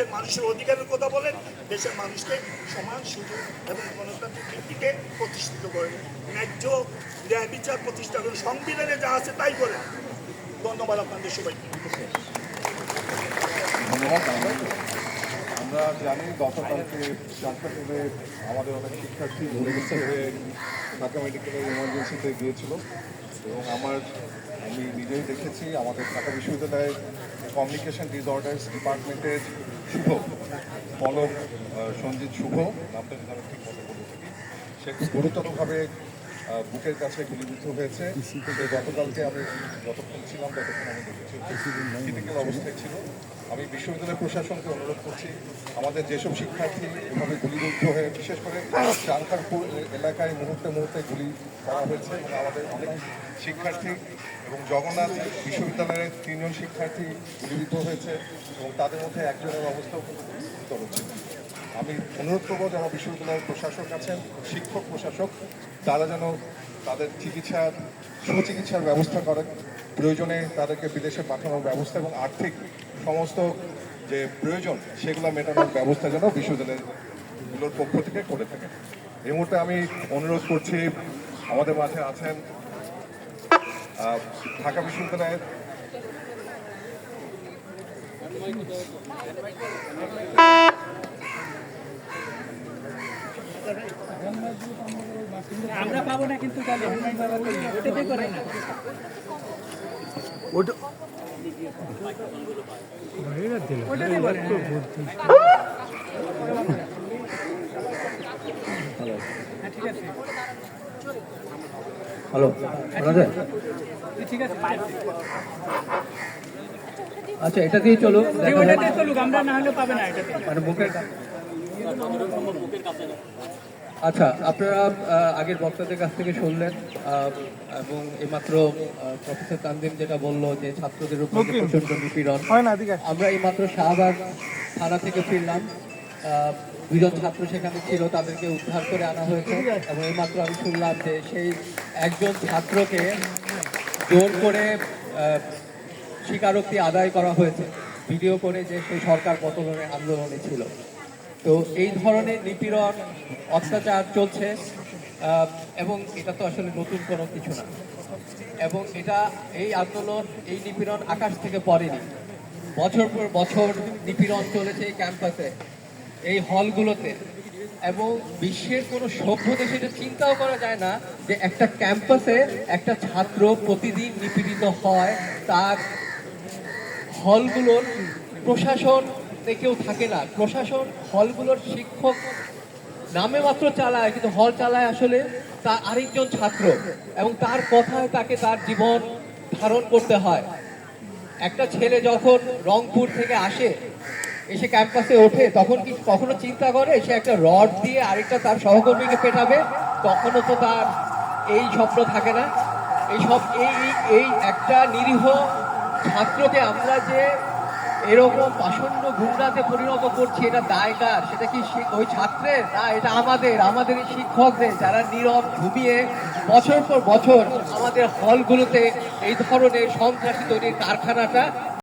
দেশের মানুষের অধিকারের কথা বলেন, দেশের মানুষকে সমান সুযোগ এবং গণতান্ত্রিক ভিত্তিকে প্রতিষ্ঠিত করেন। ন্যায্য ন্যায় বিচার প্রতিষ্ঠা করেন সংবিধানে যা আছে তাই করেন। ধন্যবাদ আপনাদের সবাইকে। আমরা জানি গতকালকে চারটাতে আমাদের অনেক শিক্ষার্থী ভুলেগেছে হয়ে ঢাকা মেডিকেলের ইমার্জেন্সিতে গিয়েছিল। এবং আমার আমি নিজেই দেখেছি আমাদের ঢাকা বিশ্ববিদ্যালয়ের কমিউনিকেশন ডিসঅর্ডার্স ডিপার্টমেন্টের শুভ পলক সঞ্জিত শুভ নামটা আমি ঠিক মতো বলে থাকি সে গুরুতরভাবে বুকের কাছে গুলিবিদ্ধ হয়েছে। গতকালকে আমি যতক্ষণ ছিলাম ততক্ষণ আমি দেখেছি। ক্রিটিক্যাল অবস্থায় ছিল। আমি বিশ্ববিদ্যালয় প্রশাসনকে অনুরোধ করছি, আমাদের যেসব শিক্ষার্থী এভাবে গুলিবিদ্ধ হয়ে, বিশেষ করে চানখারপুর এলাকায় মুহূর্তে মুহূর্তে গুলি করা হয়েছে এবং আমাদের অনেক শিক্ষার্থী এবং জগন্নাথ বিশ্ববিদ্যালয়ের তিনজন শিক্ষার্থী গুলিবিদ্ধ হয়েছে এবং তাদের মধ্যে একজনের অবস্থাও কিন্তু গুরুতর ছিল আমি অনুরোধ করব, যারা বিশ্ববিদ্যালয়ের প্রশাসক আছেন, শিক্ষক, প্রশাসক, তারা যেন তাদের চিকিৎসার সুচিকিৎসার ব্যবস্থা করেন। প্রয়োজনে তাদেরকে বিদেশে পাঠানোর ব্যবস্থা এবং আর্থিক সমস্ত যে প্রয়োজন, সেগুলো মেটানোর ব্যবস্থা যেন বিশ্ববিদ্যালয়গুলোর পক্ষ থেকে করে থাকে এই মুহূর্তে আমি অনুরোধ করছি, আমাদের মাঝে আছেন ঢাকা বিশ্ববিদ্যালয়ের আমরা পাবো না কিন্তু তাহলে ওটাতে করে না। ওটাতে করে হ্যাঁ, ঠিক আছে। হ্যালো ঠিক আছে আচ্ছা এটা দিয়ে চলো আমরা না হলে পাবে না এটাতে মানে বুকের আচ্ছা আপনারা আগের বক্তাদের কাছ থেকে শুনলেন এবং এইমাত্র প্রফেসর তানজিম যেটা বলল যে ছাত্রদের উপর প্রচণ্ড নিপীড়ন আমরা এইমাত্র শাহবাগ থানা থেকে ফিরলাম। দুজন ছাত্র সেখানে ছিল তাদেরকে উদ্ধার করে আনা হয়েছে এবং এইমাত্র আমি শুনলাম যে সেই একজন ছাত্রকে জোর করে স্বীকারোক্তি আদায় করা হয়েছে। ভিডিও করে যে সেই সরকার পতনের আন্দোলনে ছিল। তো এই ধরনের নিপীড়ন, অত্যাচার চলছে এবং এটা তো আসলে নতুন কোনো কিছু না। এবং এটা, এই আন্দোলন, এই নিপীড়ন আকাশ থেকে পড়েনি। বছর পর বছর নিপীড়ন চলেছে এই ক্যাম্পাসে, এই হলগুলোতে। এবং বিশ্বের কোনো সভ্য দেশে এটা চিন্তাও করা যায় না যে একটা ক্যাম্পাসে একটা ছাত্র প্রতিদিন নিপীড়িত হয়, তার হলগুলোর প্রশাসন কেউ থাকে না। প্রশাসন হলগুলোর শিক্ষক নামে মাত্র চালায়, কিন্তু হল চালায় আসলে তার আরেকজন ছাত্র এবং তার কথায় তাকে তার জীবন ধারণ করতে হয়। একটা ছেলে যখন রংপুর থেকে আসে, এসে ক্যাম্পাসে ওঠে, তখন কি কখনো চিন্তা করে সে একটা রড দিয়ে আরেকটা তার সহকর্মীকে পেটাবে? তখনও তো তার এই স্বপ্ন থাকে না। এই সব এই- এই একটা নিরীহ ছাত্রকে আমরা যে এরকম আসন্ন গুন্ডাতে পরিণত করছি, এটা দায় কার সেটা কি ওই ছাত্রের? না, এটা আমাদের আমাদের শিক্ষকদের যারা নীরব ঘুমিয়ে বছর পর বছর আমাদের হলগুলোতে এই ধরনের সন্ত্রাসী তৈরির কারখানাটা